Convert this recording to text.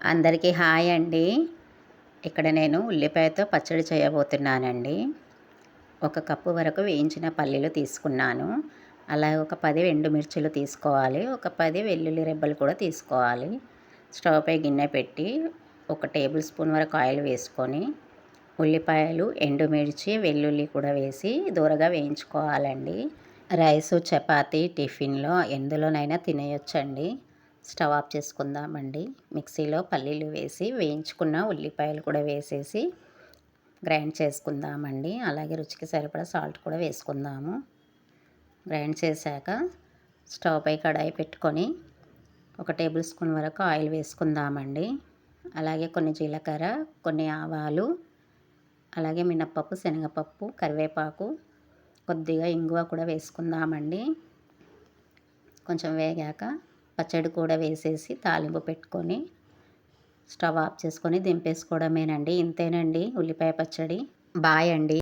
అందరికీ హాయ్ అండి. ఇక్కడ నేను ఉల్లిపాయతో పచ్చడి చేయబోతున్నానండి. ఒక కప్పు వరకు వేయించిన పల్లీలు తీసుకున్నాను. అలాగే ఒక పది ఎండుమిర్చిలు తీసుకోవాలి. ఒక పది వెల్లుల్లి రెబ్బలు కూడా తీసుకోవాలి. స్టవ్ పై గిన్నె పెట్టి ఒక టేబుల్ స్పూన్ వరకు ఆయిల్ వేసుకొని ఉల్లిపాయలు ఎండుమిర్చి వెల్లుల్లి కూడా వేసి దూరగా వేయించుకోవాలండి. రైసు చపాతీ టిఫిన్లో ఎందులోనైనా తినేయొచ్చండి. స్టవ్ ఆఫ్ చేసుకుందామండి. మిక్సీలో పల్లీలు వేసి వేయించుకున్న ఉల్లిపాయలు కూడా వేసేసి గ్రైండ్ చేసుకుందామండి. అలాగే రుచికి సరిపడా సాల్ట్ కూడా వేసుకుందాము. గ్రైండ్ చేశాక స్టవ్ పై కడాయి పెట్టుకొని ఒక టేబుల్ స్పూన్ వరకు ఆయిల్ వేసుకుందామండి. అలాగే కొన్ని జీలకర్ర కొన్ని ఆవాలు అలాగే మినప్పప్పు శనగపప్పు కరివేపాకు కొద్దిగా ఇంగువ కూడా వేసుకుందామండి. కొంచెం వేగాక పచ్చడి కూడా వేసేసి తాలింపు పెట్టుకొని స్టవ్ ఆఫ్ చేసుకొని దింపేసుకోవడమేనండి. ఇంతేనండి ఉల్లిపాయ పచ్చడి. బాయ్ అండి.